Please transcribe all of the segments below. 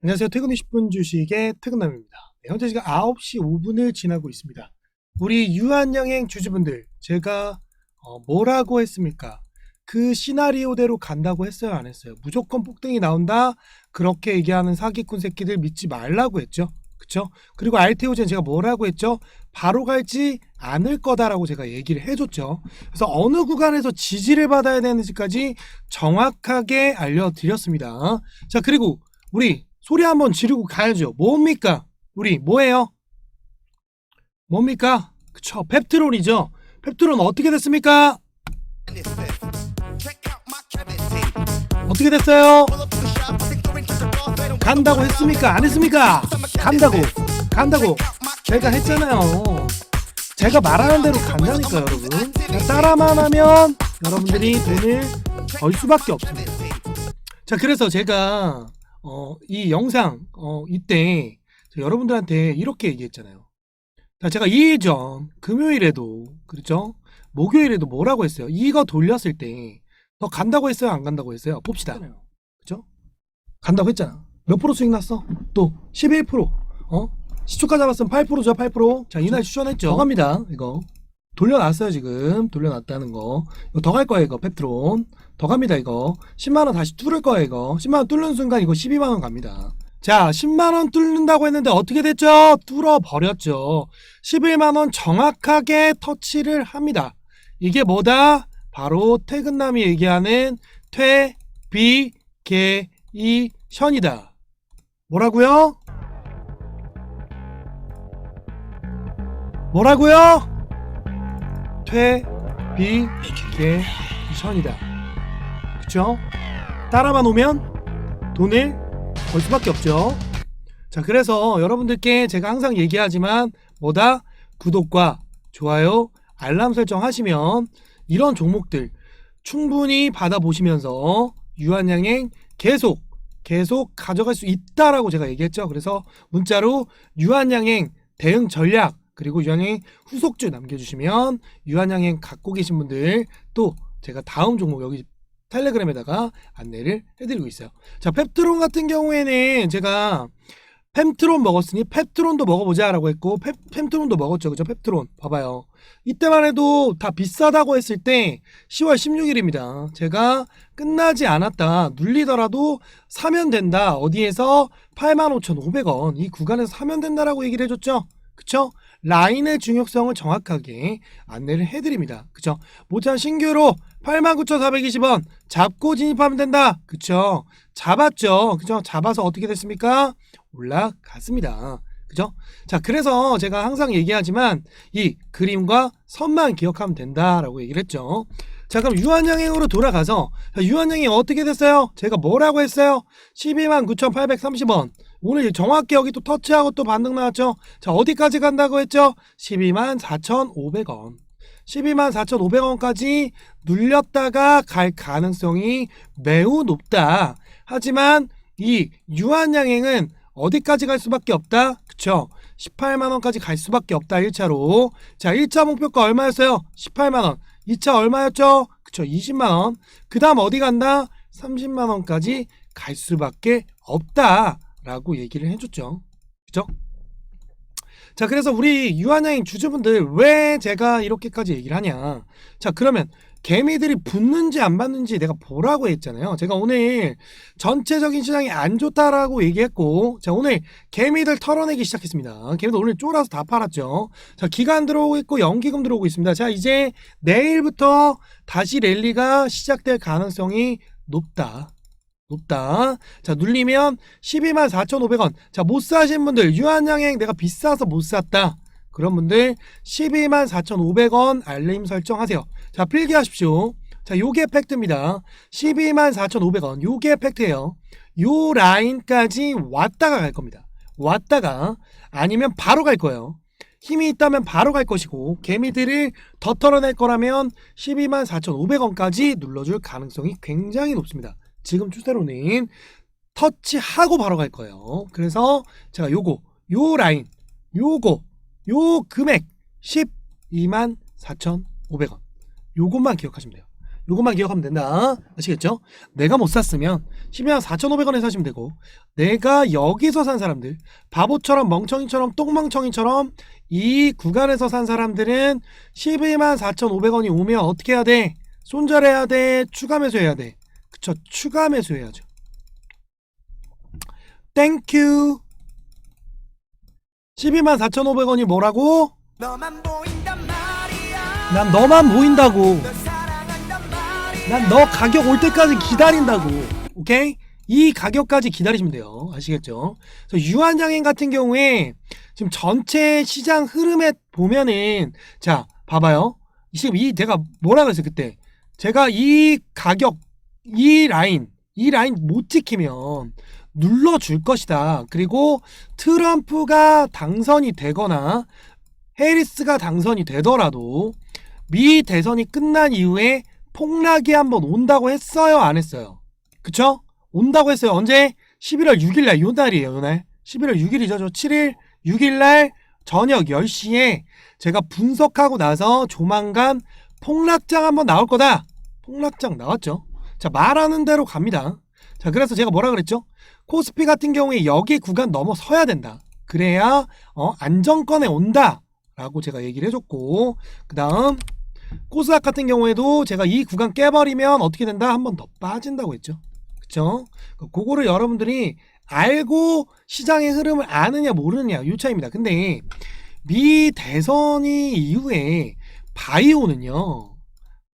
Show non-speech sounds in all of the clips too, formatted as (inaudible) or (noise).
안녕하세요. 퇴근 20분 주식의 퇴근남입니다. 네, 현재 시간 9시 5분을 지나고 있습니다. 우리 유한양행 주주분들, 제가 어, 뭐라고 했습니까? 그 시나리오대로 간다고 했어요, 안 했어요? 무조건 폭등이 나온다? 그렇게 얘기하는 사기꾼 새끼들 믿지 말라고 했죠. 그쵸? 그리고 알테오젠 제가 뭐라고 했죠? 바로 갈지 않을 거다라고 제가 얘기를 해줬죠. 그래서 어느 구간에서 지지를 받아야 되는지까지 정확하게 알려드렸습니다. 자, 그리고 우리 소리 한번 지르고 가야죠. 뭡니까? 우리 뭐예요? 뭡니까? 그쵸. 펩트론이죠. 펩트론 어떻게 됐습니까? 어떻게 됐어요? 간다고 했습니까? 안 했습니까? 간다고. 간다고. 제가 했잖아요. 제가 말하는 대로 간다니까요, 여러분. 따라만 하면 여러분들이 돈을 벌 수밖에 없습니다. 자, 그래서 제가 어, 이 영상 어, 이때 저 여러분들한테 이렇게 얘기했잖아요. 자, 제가 2일 전 금요일에도 그렇죠? 목요일에도 뭐라고 했어요? 이거 돌렸을 때 너 간다고 했어요? 안 간다고 했어요? 봅시다. 그죠? 간다고 했잖아. 몇 프로 수익 났어? 또 11%. 어? 시초가 잡았으면 8%죠, 8%. 자, 이날 추천했죠. 더 갑니다. 이거. 돌려놨어요, 지금. 돌려놨다는 거. 이거 더 갈 거예요, 이거. 펩트론. 더 갑니다, 이거. 10만원 다시 뚫을 거예요, 이거. 10만원 뚫는 순간 이거 12만원 갑니다. 자, 10만원 뚫는다고 했는데 어떻게 됐죠? 뚫어버렸죠. 11만원 정확하게 터치를 합니다. 이게 뭐다? 바로 퇴근남이 얘기하는 퇴비계이션이다. 뭐라고요? 뭐라고요? 퇴비계이션이다. 그쵸? 따라만 오면 돈을 벌 수밖에 없죠. 자, 그래서 여러분들께 제가 항상 얘기하지만 뭐다? 구독과 좋아요, 알람 설정 하시면 이런 종목들 충분히 받아보시면서 유한양행 계속 계속 가져갈 수 있다라고 제가 얘기했죠. 그래서 문자로 유한양행 대응 전략 그리고 유한양행 후속주 남겨주시면 유한양행 갖고 계신 분들 또 제가 다음 종목 여기 텔레그램에다가 안내를 해드리고 있어요. 자, 펩트론 같은 경우에는 제가 펩트론 먹었으니 펩트론도 먹어보자라고 했고 펩, 펩트론도 먹었죠. 그죠? 펩트론. 봐봐요. 이때만 해도 다 비싸다고 했을 때 10월 16일입니다. 제가 끝나지 않았다. 눌리더라도 사면 된다. 어디에서 85,500원. 이 구간에서 사면 된다라고 얘기를 해줬죠. 그쵸? 라인의 중요성을 정확하게 안내를 해드립니다. 그쵸? 모찬 신규로 89,420원 잡고 진입하면 된다. 그쵸? 잡았죠. 그죠? 잡아서 어떻게 됐습니까? 올라갔습니다. 그죠? 자, 그래서 제가 항상 얘기하지만 이 그림과 선만 기억하면 된다라고 얘기를 했죠. 자, 그럼 유한양행으로 돌아가서 자, 유한양행 어떻게 됐어요? 제가 뭐라고 했어요? 129,830원. 오늘 정확히 여기 또 터치하고 또 반등 나왔죠? 자, 어디까지 간다고 했죠? 124,500원. 124,500원까지 눌렸다가 갈 가능성이 매우 높다. 하지만 이 유한양행은 어디까지 갈 수밖에 없다? 그쵸? 18만원까지 갈 수밖에 없다, 1차로. 자, 1차 목표가 얼마였어요? 18만원. 2차 얼마였죠? 그쵸, 20만원. 그 다음 어디 간다? 30만원까지 갈 수밖에 없다. 라고 얘기를 해줬죠. 그쵸? 자, 그래서 우리 유한양행 주주분들 왜 제가 이렇게까지 얘기를 하냐. 자, 그러면 개미들이 붙는지 안 붙는지 내가 보라고 했잖아요. 제가 오늘 전체적인 시장이 안 좋다라고 얘기했고, 자, 오늘 개미들 털어내기 시작했습니다. 개미들 오늘 쫄아서 다 팔았죠. 자, 기간 들어오고 있고, 연기금 들어오고 있습니다. 자, 이제 내일부터 다시 랠리가 시작될 가능성이 높다. 높다. 자, 눌리면 124,500원. 자, 못 사신 분들, 유한양행 내가 비싸서 못 샀다. 그런 분들 124,500원 알림 설정하세요. 자, 필기하십시오. 자, 요게 팩트입니다. 124,500원. 요게 팩트예요. 요 라인까지 왔다가 갈 겁니다. 왔다가 아니면 바로 갈 거예요. 힘이 있다면 바로 갈 것이고 개미들을 더 털어낼 거라면 124,500원까지 눌러줄 가능성이 굉장히 높습니다. 지금 추세로는 터치하고 바로 갈 거예요. 그래서 제가 요거 요 라인 요거 요 금액 12만 4,500원. 요것만 기억하시면 돼요. 요것만 기억하면 된다. 아시겠죠? 내가 못 샀으면 12만 4,500원에 사시면 되고 내가 여기서 산 사람들 바보처럼 멍청이처럼 똥멍청이처럼 이 구간에서 산 사람들은 12만 4,500원이 오면 어떻게 해야 돼? 손절해야 돼? 추가 매수해야 돼? 그쵸? 추가 매수해야죠. 땡큐 12만 4,500원이 뭐라고? 난 너만 보인다고 난 너 가격 올 때까지 기다린다고. 오케이? 이 가격까지 기다리시면 돼요. 아시겠죠? 유한장인 같은 경우에 지금 전체 시장 흐름에 보면은 자, 봐봐요. 지금 이 내가 뭐라 그랬어요, 그때. 제가 이 가격 이 라인 이 라인 못 지키면 눌러줄 것이다. 그리고 트럼프가 당선이 되거나 해리스가 당선이 되더라도 미 대선이 끝난 이후에 폭락이 한번 온다고 했어요? 안 했어요? 그쵸? 온다고 했어요. 언제? 11월 6일날 요 날이에요. 요 날. 11월 6일이죠. 저 7일 6일날 저녁 10시에 제가 분석하고 나서 조만간 폭락장 한번 나올 거다. 폭락장 나왔죠. 자, 말하는 대로 갑니다. 자, 그래서 제가 뭐라 그랬죠? 코스피 같은 경우에 여기 구간 넘어서야 된다. 그래야 어, 안정권에 온다. 라고 제가 얘기를 해줬고 그 다음 코스닥 같은 경우에도 제가 이 구간 깨버리면 어떻게 된다? 한 번 더 빠진다고 했죠. 그쵸? 그거를 여러분들이 알고 시장의 흐름을 아느냐 모르느냐 요 차이입니다. 근데 미 대선이 이후에 바이오는요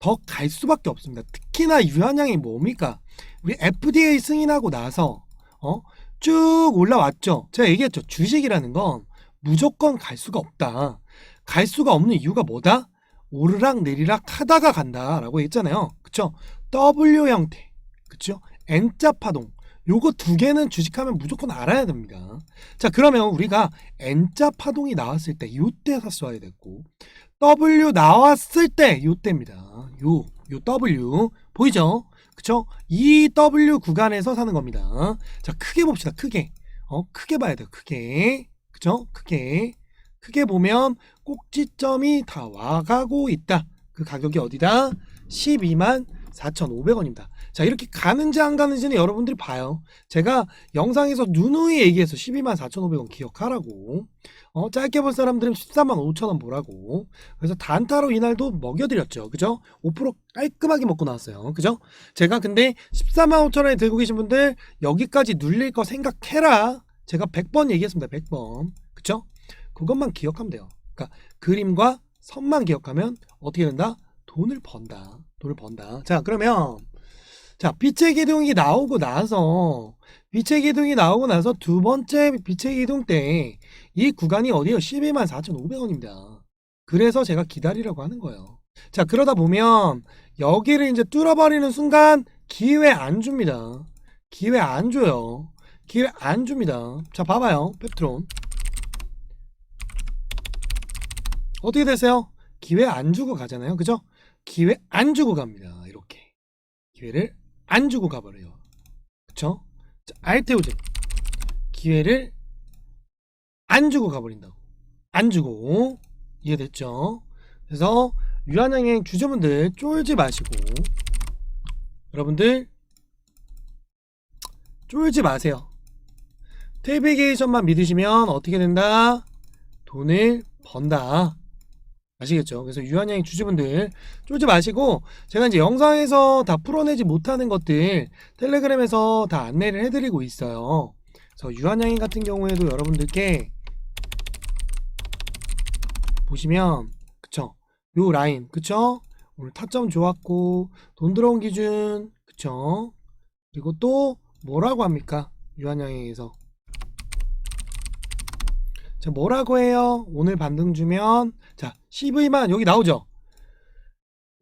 더 갈 수밖에 없습니다. 특히나 유한양이 뭡니까? 우리 FDA 승인하고 나서 어? 쭉 올라왔죠. 제가 얘기했죠. 주식이라는 건 무조건 갈 수가 없다. 갈 수가 없는 이유가 뭐다? 오르락 내리락 하다가 간다라고 했잖아요. 그쵸? W 형태, 그쵸? N자 파동. 요거 두 개는 주식하면 무조건 알아야 됩니다. 자, 그러면 우리가 N자 파동이 나왔을 때 요때 샀어야 됐고 W 나왔을 때 요때입니다. 요, 요 W 보이죠? 그쵸? 이 W 구간에서 사는 겁니다. 자, 크게 봅시다. 크게. 어, 크게 봐야 돼요. 크게. 그쵸? 크게. 크게 보면 꼭지점이 다 와가고 있다. 그 가격이 어디다? 12만 4,500원입니다. 자, 이렇게 가는지 안 가는지는 여러분들이 봐요. 제가 영상에서 누누이 얘기해서 12만 4,500원 기억하라고. 어, 짧게 볼 사람들은 14만 5천원 보라고. 그래서 단타로 이날도 먹여드렸죠. 그죠? 5% 깔끔하게 먹고 나왔어요. 그죠? 제가 근데 14만 5천원에 들고 계신 분들 여기까지 눌릴 거 생각해라. 제가 100번 얘기했습니다. 100번. 그죠? 그것만 기억하면 돼요. 그러니까 그림과 선만 기억하면 어떻게 된다? 돈을 번다. 돈을 번다. 자, 그러면 자, 빛의 기둥이 나오고 나서 빛의 기둥이 나오고 나서 두 번째 빛의 기둥 때 이 구간이 어디요? 12만 4,500원입니다. 그래서 제가 기다리라고 하는 거예요. 자, 그러다 보면 여기를 이제 뚫어버리는 순간 기회 안 줍니다. 기회 안 줘요. 기회 안 줍니다. 자, 봐봐요. 펩트론. 어떻게 되세요? 기회 안 주고 가잖아요. 그죠? 기회 안 주고 갑니다. 이렇게. 기회를 안 주고 가버려요. 그쵸? 자, 알테오젠. 기회를 안 주고 가버린다고. 안 주고. 이해됐죠? 그래서 유한양행 주주분들 쫄지 마시고 여러분들 쫄지 마세요. 태비게이션만 믿으시면 어떻게 된다? 돈을 번다. 아시겠죠? 그래서 유한양의 주주분들 쫄지 마시고 제가 이제 영상에서 다 풀어내지 못하는 것들 텔레그램에서 다 안내를 해드리고 있어요. 그래서 유한양이 같은 경우에도 여러분들께 보시면 그쵸? 요 라인 그쵸? 오늘 타점 좋았고 돈 들어온 기준 그쵸? 그리고 또 뭐라고 합니까? 유한양에서 자, 뭐라고 해요? 오늘 반등 주면 자, CV만 여기 나오죠?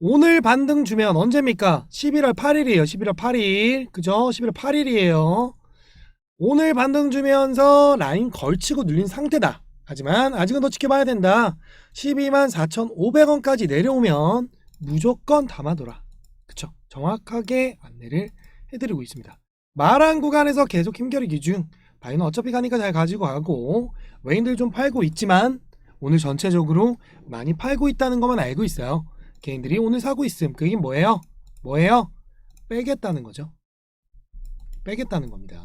오늘 반등 주면 언제입니까? 11월 8일이에요. 11월 8일. 그죠? 11월 8일이에요. 오늘 반등 주면서 라인 걸치고 눌린 상태다. 하지만 아직은 더 지켜봐야 된다. 12만 4,500원까지 내려오면 무조건 담아둬라. 그쵸? 정확하게 안내를 해드리고 있습니다. 말한 구간에서 계속 힘겨루기 기중. 바이는 어차피 가니까 잘 가지고 가고 외인들 좀 팔고 있지만 오늘 전체적으로 많이 팔고 있다는 것만 알고 있어요. 개인들이 오늘 사고 있음. 그게 뭐예요? 뭐예요? 빼겠다는 거죠. 빼겠다는 겁니다.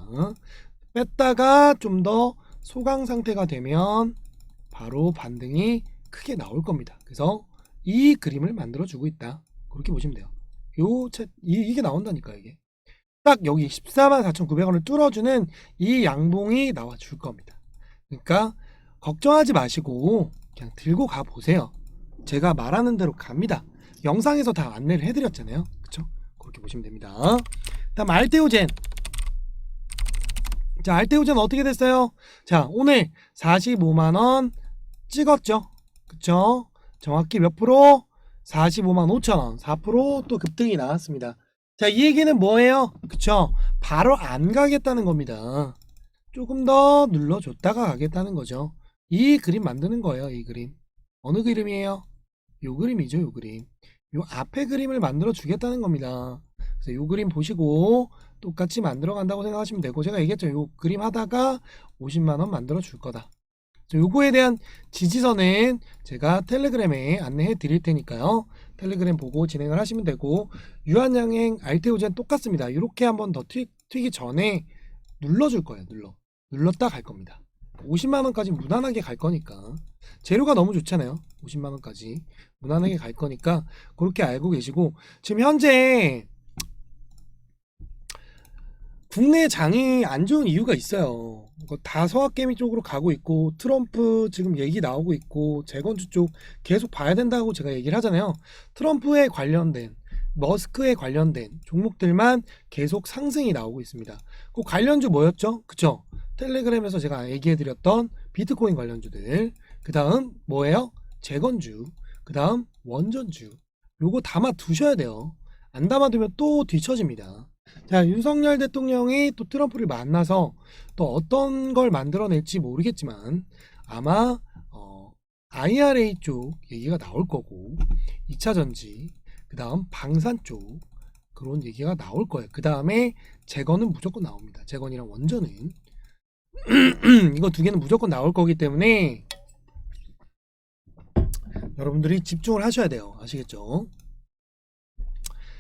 뺐다가 좀 더 소강 상태가 되면 바로 반등이 크게 나올 겁니다. 그래서 이 그림을 만들어 주고 있다. 그렇게 보시면 돼요. 요 차- 이, 이게 나온다니까 이게. 딱 여기 14만 4,900원을 뚫어주는 이 양봉이 나와 줄 겁니다. 그러니까 걱정하지 마시고 그냥 들고 가 보세요. 제가 말하는 대로 갑니다. 영상에서 다 안내를 해드렸잖아요. 그쵸? 그렇게 보시면 됩니다. 다음 알테오젠. 자, 알테오젠 어떻게 됐어요? 자, 오늘 45만원 찍었죠? 그쵸? 정확히 몇 프로? 45만 5천원. 4%또 급등이 나왔습니다. 자, 이 얘기는 뭐예요? 그쵸? 바로 안 가겠다는 겁니다. 조금 더 눌러줬다가 가겠다는 거죠. 이 그림 만드는 거예요, 이 그림. 어느 그림이에요? 요 그림이죠, 요 그림. 요 앞에 그림을 만들어 주겠다는 겁니다. 그래서 요 그림 보시고 똑같이 만들어 간다고 생각하시면 되고 제가 얘기했죠. 요 그림 하다가 50만 원 만들어 줄 거다. 자, 요거에 대한 지지선은 제가 텔레그램에 안내해 드릴 테니까요. 텔레그램 보고 진행을 하시면 되고 유한양행 알테오젠 똑같습니다. 이렇게 한번 더 튀, 튀기 전에 눌러줄 거예요. 눌러. 눌렀다 갈 겁니다. 50만 원까지 무난하게 갈 거니까 재료가 너무 좋잖아요. 50만 원까지 무난하게 갈 거니까 그렇게 알고 계시고 지금 현재 국내 장이 안 좋은 이유가 있어요. 다 서학개미 쪽으로 가고 있고 트럼프 지금 얘기 나오고 있고 재건주 쪽 계속 봐야 된다고 제가 얘기를 하잖아요. 트럼프에 관련된 머스크에 관련된 종목들만 계속 상승이 나오고 있습니다. 그 관련주 뭐였죠? 그쵸? 텔레그램에서 제가 얘기해드렸던 비트코인 관련주들. 그 다음 뭐예요? 재건주. 그 다음 원전주. 요거 담아 두셔야 돼요. 안 담아두면 또 뒤처집니다. 자, 윤석열 대통령이 또 트럼프를 만나서 또 어떤 걸 만들어낼지 모르겠지만 아마 어, IRA 쪽 얘기가 나올 거고 2차 전지, 그 다음 방산 쪽 그런 얘기가 나올 거예요. 그 다음에 재건은 무조건 나옵니다. 재건이랑 원전은 (clears throat) 이거 두 개는 무조건 나올 거기 때문에 여러분들이 집중을 하셔야 돼요. 아시겠죠?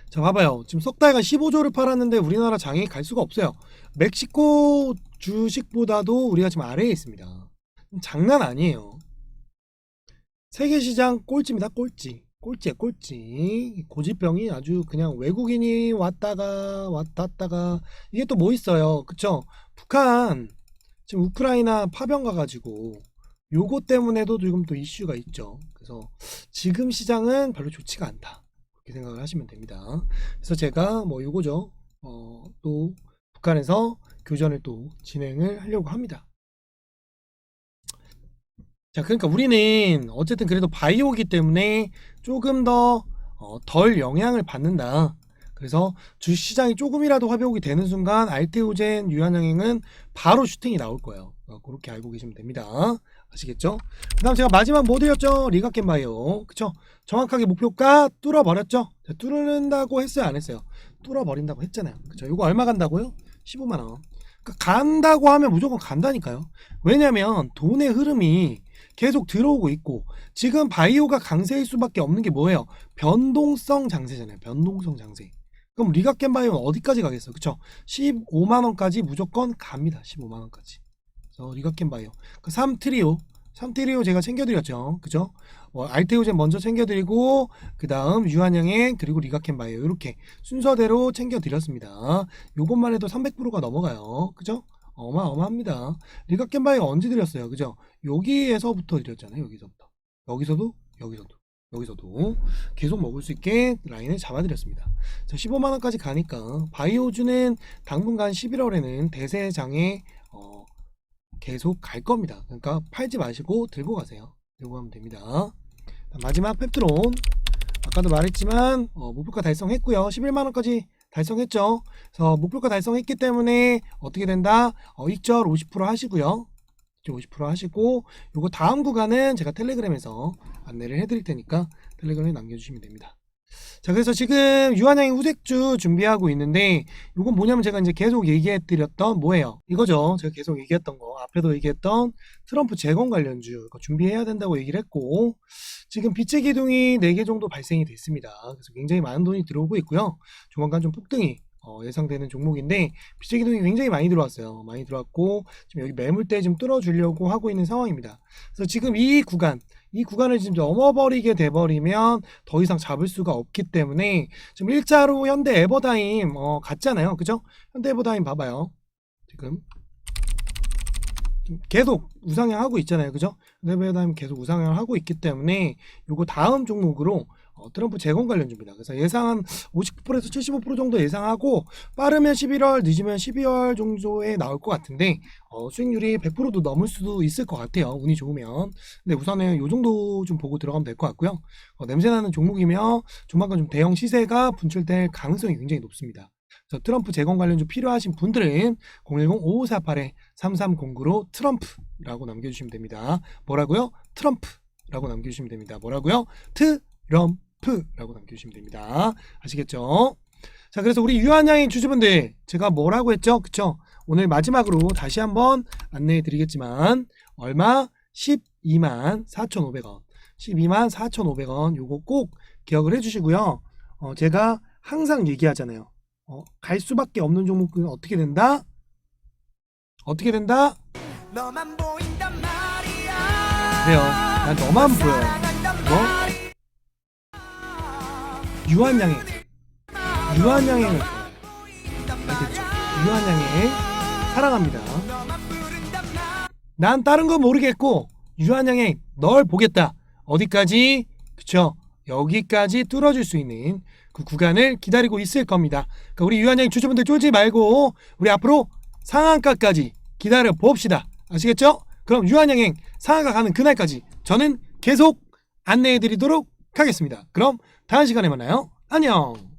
자, 봐봐요. 지금 석 달간 15조를 팔았는데 우리나라 장이 갈 수가 없어요. 멕시코 주식보다도 우리가 지금 아래에 있습니다. 장난 아니에요. 세계 시장 꼴찌입니다. 꼴찌. 꼴찌야, 꼴찌. 고질병이 아주 그냥 외국인이 왔다가 왔다가 이게 또 뭐 있어요. 그쵸? 북한 지금 우크라이나 파병 가 가지고 요거 때문에도 지금 또 이슈가 있죠. 그래서 지금 시장은 별로 좋지가 않다. 그렇게 생각을 하시면 됩니다. 그래서 제가 뭐 요거죠. 어, 또 북한에서 교전을 또 진행을 하려고 합니다. 자, 그러니까 우리는 어쨌든 그래도 바이오기 때문에 조금 더 어, 덜 영향을 받는다. 그래서 주시장이 조금이라도 회복이 되는 순간 알테오젠 유한양행은 바로 슈팅이 나올 거예요. 어, 그렇게 알고 계시면 됩니다. 아시겠죠? 그 다음 제가 마지막 뭐 드렸죠? 리가켄바이오. 그쵸? 정확하게 목표가 뚫어버렸죠? 자, 뚫는다고 했어요? 안 했어요? 뚫어버린다고 했잖아요. 그쵸? 이거 얼마 간다고요? 15만원. 그러니까 간다고 하면 무조건 간다니까요. 왜냐면 돈의 흐름이 계속 들어오고 있고 지금 바이오가 강세일 수밖에 없는 게 뭐예요? 변동성 장세잖아요. 변동성 장세. 그럼 리가켄 바이오는 어디까지 가겠어요? 그쵸? 15만 원까지 무조건 갑니다. 15만 원까지. 그래서 리가켄 바이오. 그 3트리오. 3트리오 제가 챙겨드렸죠. 그죠? 어, 알테오젠 먼저 챙겨드리고 그 다음 유한양행 그리고 리가켄 바이오 이렇게 순서대로 챙겨드렸습니다. 요것만 해도 300%가 넘어가요. 그죠? 어마어마합니다. 리가켄 바이오 언제 드렸어요? 그죠? 여기에서부터 드렸잖아요. 여기서부터. 여기서도 여기서도 여기서도 계속 먹을 수 있게 라인을 잡아드렸습니다. 자, 15만 원까지 가니까 바이오주는 당분간 11월에는 대세장에 어, 계속 갈 겁니다. 그러니까 팔지 마시고 들고 가세요. 들고 가면 됩니다. 자, 마지막 펩트론 아까도 말했지만 어, 목표가 달성했고요. 11만 원까지 달성했죠. 그래서 목표가 달성했기 때문에 어떻게 된다? 어, 익절 50% 하시고요. 50% 하시고 요거 다음 구간은 제가 텔레그램에서 안내를 해드릴 테니까 텔레그램에 남겨주시면 됩니다. 자, 그래서 지금 유한양의 후색주 준비하고 있는데, 이건 뭐냐면 제가 이제 계속 얘기해 드렸던 뭐예요? 이거죠. 제가 계속 얘기했던 거. 앞에도 얘기했던 트럼프 재건 관련주. 준비해야 된다고 얘기를 했고, 지금 빚제 기둥이 4개 정도 발생이 됐습니다. 그래서 굉장히 많은 돈이 들어오고 있고요. 조만간 좀 폭등이 어, 예상되는 종목인데, 빚제 기둥이 굉장히 많이 들어왔어요. 많이 들어왔고, 지금 여기 매물대 좀 뚫어주려고 하고 있는 상황입니다. 그래서 지금 이 구간, 이 구간을 지금 넘어버리게 돼버리면 더 이상 잡을 수가 없기 때문에 지금 일자로 현대 에버다임 어, 갔잖아요. 그죠? 현대 에버다임 봐봐요. 지금 계속 우상향 하고 있잖아요. 그죠? 현대 에버다임 계속 우상향 하고 있기 때문에 요거 다음 종목으로 어, 트럼프 재건 관련주입니다. 그래서 예상한 59%에서 75% 정도 예상하고 빠르면 11월, 늦으면 12월 정도에 나올 것 같은데 어, 수익률이 100%도 넘을 수도 있을 것 같아요. 운이 좋으면. 근데 우선은 요 정도 좀 보고 들어가면 될 것 같고요. 어, 냄새나는 종목이며 조만간 좀 대형 시세가 분출될 가능성이 굉장히 높습니다. 그래서 트럼프 재건 관련주 필요하신 분들은 010-5548-3309로 트럼프라고 남겨주시면 됩니다. 뭐라고요? 트럼프라고 남겨주시면 됩니다. 뭐라고요? 트럼 프라고 남겨주시면 됩니다. 아시겠죠? 자, 그래서 우리 유한양의 주주분들 제가 뭐라고 했죠? 그쵸? 오늘 마지막으로 다시 한번 안내해 드리겠지만 얼마? 12만 4,500원. 12만 4,500원. 요거 꼭 기억을 해 주시고요. 어, 제가 항상 얘기하잖아요. 어, 갈 수밖에 없는 종목은 어떻게 된다? 어떻게 된다? 너만 보인단 말이야 그래요. 난 너만. 사랑한단 뭐? 유한양의 보인단 알겠죠? 유한양의 사랑합니다. 난 다른 건 모르겠고 유한양의 널 보겠다. 어디까지? 그쵸? 여기까지 뚫어줄 수 있는 그 구간을 기다리고 있을 겁니다. 그러니까 우리 유한양 주주분들 쫄지 말고 우리 앞으로 상한가까지 기다려 봅시다. 아시겠죠? 그럼 유한양행 상한가 가는 그날까지 저는 계속 안내해 드리도록 하겠습니다. 그럼 다음 시간에 만나요. 안녕.